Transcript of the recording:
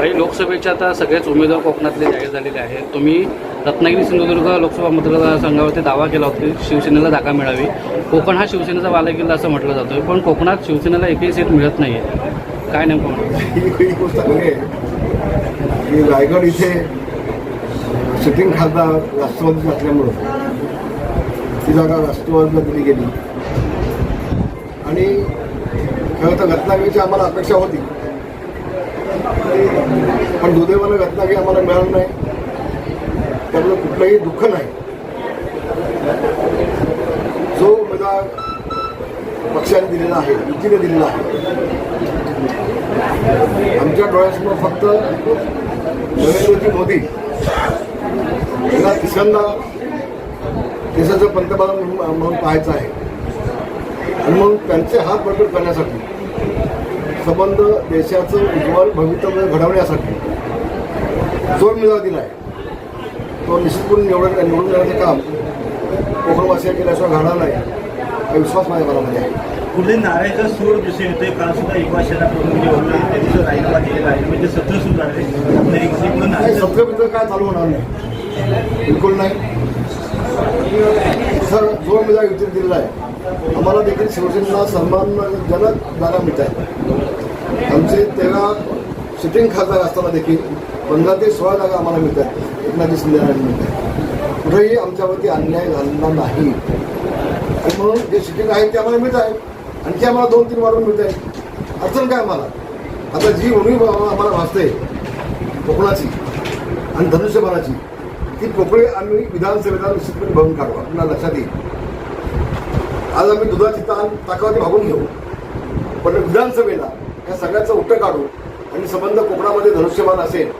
काही लोकसभेचे आता सगळेच उमेदवार कोकणातले जाहीर झालेले आहेत. तुम्ही रत्नागिरी सिंधुदुर्ग लोकसभा मतदारसंघावरती दावा केला होता शिवसेनेला जागा मिळावी. कोकण हा शिवसेनेचा बालेकिल्ला असं म्हटलं जातं पण कोकणात शिवसेनेला एकही सीट मिळत नाही आहे काय नेमकं म्हणतो ही गोष्ट आहे. की रायगड इथे सिटिंग खासदार राष्ट्रवादी असल्यामुळं ती जागा राष्ट्रवादीला दिली गेली. आणि खरं तर रत्नागिरीची आम्हाला अपेक्षा होती. पण दुर्दैवानं रत्नागिरी आम्हाला मिळालं नाही. त्यामुळे कुठलंही दुःख नाही. जो उमेदवार पक्षाने दिलेला आहे युतीने दिलेला आहे आमच्या डोळ्यासमोर फक्त नरेंद्रजी मोदी यांना तिसऱ्यांदा देशाचं पंतप्रधान म्हणून पाहायचं आहे. आणि म्हणून त्यांचे हात बळकट करण्यासाठी संबंध देशाचं उज्ज्वल भवितव्य घडवण्यासाठी जो उमेदवार दिला आहे तो निश्चितपणे निवडून निवडून देण्याचं काम कोकणवासिया केल्याशिवाय घडणार नाही. हा विश्वास माझ्या मनामध्ये आहे. पुढे नारायचा सूर विषय होते काल सुद्धा युवा सेना प्रमुख जे होते त्यांनी जो राजीनामा दिलेला आहे. म्हणजे सत्र सुरू सत्र काय चालू होणार नाही. बिलकुल नाही. सर जो उमेदवार युतीने दिलेला आहे आम्हाला देखील शिवसेनेला सन्मानजनक जागा मिळत. आहे आमचे तेरा सिटिंग खासदार असताना देखील पंधरा ते सोळा जागा आम्हाला मिळत आहेत एकनाथजी शिंदेना मिळत आहेत कुठेही आमच्यावरती अन्याय झालेला नाही. आणि म्हणून जे सिटिंग आहे ते आम्हाला मिळत आहे. आणखी आम्हाला दोन तीन वाढून मिळत आहे अडचण काय आम्हाला? आता जी उणीव आम्हाला भासते कोकणाची आणि धनुष्यबाणाची ती पोकळी आम्ही विधानसभेला निश्चितपणे भरून काढू. आपल्याला लक्षात येईल. आज आम्ही दुधाची ताण ताकावरती भागून घेऊ. पण विधानसभेला या सगळ्याचं उत्तर काढू आणि संबंध कोकणामध्ये धनुष्यमान असेल